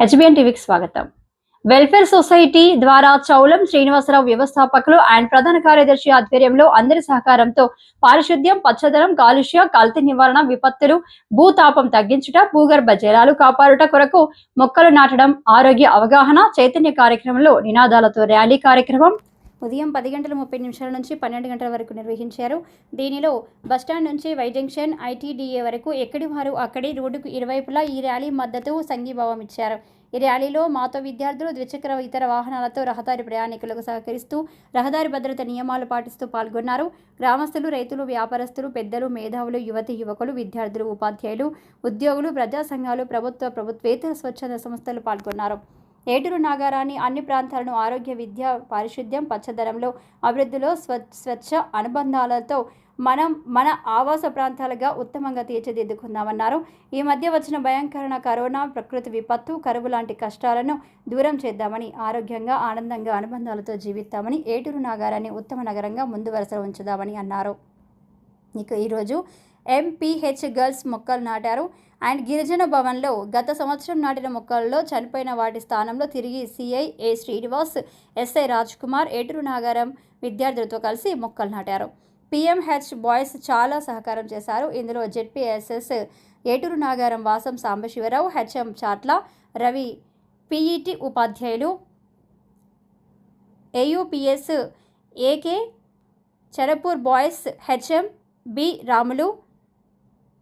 HBN టీవీకి స్వాగతం. Welfare society ద్వారా చౌలం శ్రీనివాసరావు వ్యవస్థాపకులు అండ్ ప్రధాన కార్యదర్శి ఆధ్వర్యంలో అందరి సహకారంతో పారిశుద్ధ్యం పచ్చదనం కాలుష్య కల్తీ నివారణ విపత్తులు భూతాపం తగ్గించుట భూగర్భ జలాలు కాపాడుట కొరకు మొక్కలు నాటడం ఆరోగ్య అవగాహన చైతన్య కార్యక్రమంలో నినాదాలతో ర్యాలీ కార్యక్రమం ఉదయం పది గంటల ముప్పై నిమిషాల నుంచి పన్నెండు గంటల వరకు నిర్వహించారు. దీనిలో బస్టాండ్ నుంచి వై జంక్షన్ ఐటీడీఏ వరకు ఎక్కడి వారు అక్కడి రోడ్డుకు ఇరువైపులా ఈ ర్యాలీ మద్దతు సంఘీభావం ఇచ్చారు. ఈ ర్యాలీలో మాతో విద్యార్థులు ద్విచక్ర ఇతర వాహనాలతో రహదారి ప్రయాణికులకు సహకరిస్తూ రహదారి భద్రత నియమాలు పాటిస్తూ పాల్గొన్నారు. గ్రామస్తులు రైతులు వ్యాపారస్తులు పెద్దలు మేధావులు యువతి యువకులు విద్యార్థులు ఉపాధ్యాయులు ఉద్యోగులు ప్రజా సంఘాలు ప్రభుత్వ ప్రభుత్వేతర స్వచ్ఛంద సంస్థలు పాల్గొన్నారు. ఏటూరు నాగారాన్ని అన్ని ప్రాంతాలను ఆరోగ్య విద్య పారిశుద్ధ్యం పచ్చదనంలో అభివృద్ధిలో స్వ స్వచ్ఛ అనుబంధాలతో మనం మన ఆవాస ప్రాంతాలుగా ఉత్తమంగా తీర్చిదిద్దుకుందామన్నారు. ఈ మధ్య వచ్చిన భయంకరణ కరోనా ప్రకృతి విపత్తు కరువు లాంటి కష్టాలను దూరం చేద్దామని ఆరోగ్యంగా ఆనందంగా అనుబంధాలతో జీవిస్తామని ఏటూరు నాగారాన్ని ఉత్తమ నగరంగా ముందు వరుసలో ఉంచుదామని అన్నారు. ఇక ఈరోజు ఎంపీహెచ్ గర్ల్స్ మొక్కలు నాటారు. అండ్ గిరిజన భవన్లో గత సంవత్సరం నాటిన మొక్కలలో చనిపోయిన వాటి స్థానంలో తిరిగి CI A Srinivas SI Raj Kumar Eturu Nagaram విద్యార్థులతో కలిసి మొక్కలు నాటారు. పిఎంహెచ్ బాయ్స్ చాలా సహకారం చేశారు. ఇందులో ZPSS Eturu Nagaram Vasam Sambasivarao HM Chatla Ravi PET ఉపాధ్యాయులు AUPS AK Charapur boys HM B Ramulu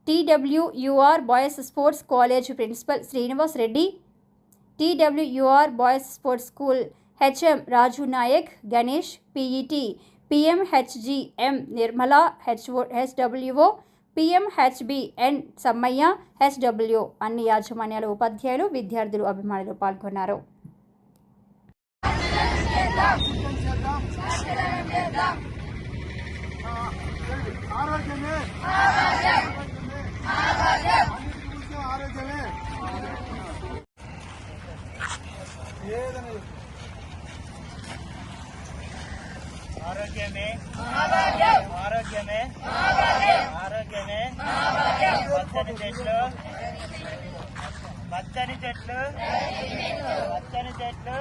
TWUR boys sports college principal Srinivas Reddy TWUR boys sports school HM Raju Nayak Ganesh PET PMHGM Nirmala HO HWO PMHBN Sammaiah HW అన్ని యాజమాన్యాల ఉపాధ్యాయులు విద్యార్థులు అభిమానులు పాల్గొన్నారు. ఆరోగ్యమే ఆరోగ్యమే. ఏదైనా ఆరోగ్యమే. ఆరోగ్యమే. ఆరోగ్యమే. పచ్చని చెట్లు. పచ్చని చెట్లు. పచ్చని చెట్లు.